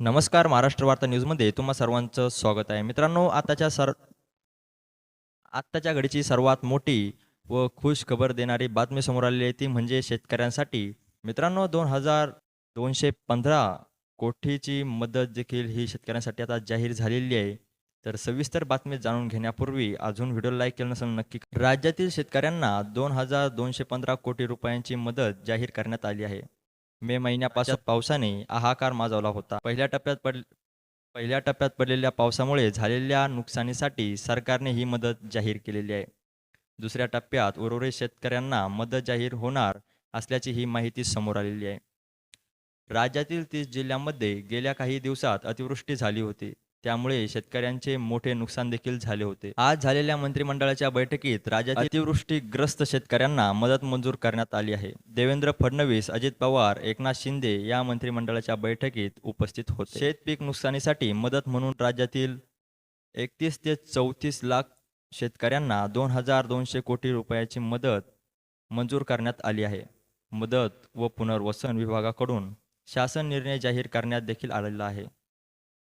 नमस्कार महाराष्ट्र वार्ता न्यूजमध्ये तुम्हा सर्वांचं स्वागत आहे. मित्रांनो आताच्या सर आत्ताच्या घडीची सर्वात मोठी व खुश खबर देणारी बातमी समोर आलेली आहे ती म्हणजे शेतकऱ्यांसाठी. मित्रांनो दोन हजार दोनशे पंधरा कोटीची मदत देखील ही शेतकऱ्यांसाठी आता जाहीर झालेली आहे. तर सविस्तर बातमी जाणून घेण्यापूर्वी अजून व्हिडिओ लाईक केलं नसेल नक्की राज्यातील शेतकऱ्यांना दोन हजार दोनशे पंधरा कोटी रुपयांची मदत जाहीर करण्यात आली आहे. मे महिन्यापासून पावसाने हाहाकार माजवला होता. पहिल्या टप्प्यात पड पहिल्या टप्प्यात पडलेल्या पावसामुळे झालेल्या नुकसानीसाठी सरकारने ही मदत जाहीर केलेली आहे. दुसऱ्या टप्प्यात उर्वरित शेतकऱ्यांना मदत जाहीर होणार असल्याची ही माहिती समोर आलेली आहे. राज्यातील तीस जिल्ह्यांमध्ये गेल्या काही दिवसात अतिवृष्टी झाली होती. त्यामुळे शेतकऱ्यांचे मोठे नुकसान देखील झाले होते. आज झालेल्या मंत्रिमंडळाच्या बैठकीत राज्यात अतिवृष्टीग्रस्त शेतकऱ्यांना मदत मंजूर करण्यात आली आहे. देवेंद्र फडणवीस अजित पवार एकनाथ शिंदे या मंत्रिमंडळाच्या बैठकीत उपस्थित होते. शेतपीक नुकसानीसाठी मदत म्हणून राज्यातील एकतीस ते चौतीस लाख शेतकऱ्यांना दोन हजार दोनशे कोटी रुपयाची मदत मंजूर करण्यात आली आहे. मदत व पुनर्वसन विभागाकडून शासन निर्णय जाहीर करण्यात देखील आलेला आहे.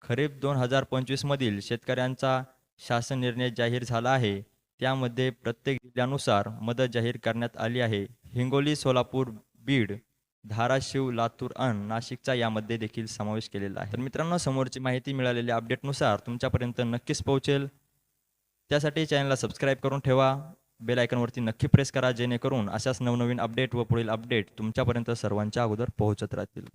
खरीप दोन हजार पंचवीसमधील शेतकऱ्यांचा शासन निर्णय जाहीर झाला आहे. त्यामध्ये प्रत्येक जिल्ह्यानुसार मदत जाहीर करण्यात आली आहे. हिंगोली सोलापूर बीड धाराशिव लातूर अन नाशिकचा यामध्ये देखील समावेश केलेला आहे. तर मित्रांनो समोरची माहिती मिळालेल्या अपडेटनुसार तुमच्यापर्यंत नक्कीच पोहोचेल. त्यासाठी चॅनलला सबस्क्राईब करून ठेवा. बेल आयकॉनवरती नक्की प्रेस करा जेणेकरून अशाच नवनवीन अपडेट व पुढील अपडेट तुमच्यापर्यंत सर्वांच्या अगोदर पोहोचत राहतील.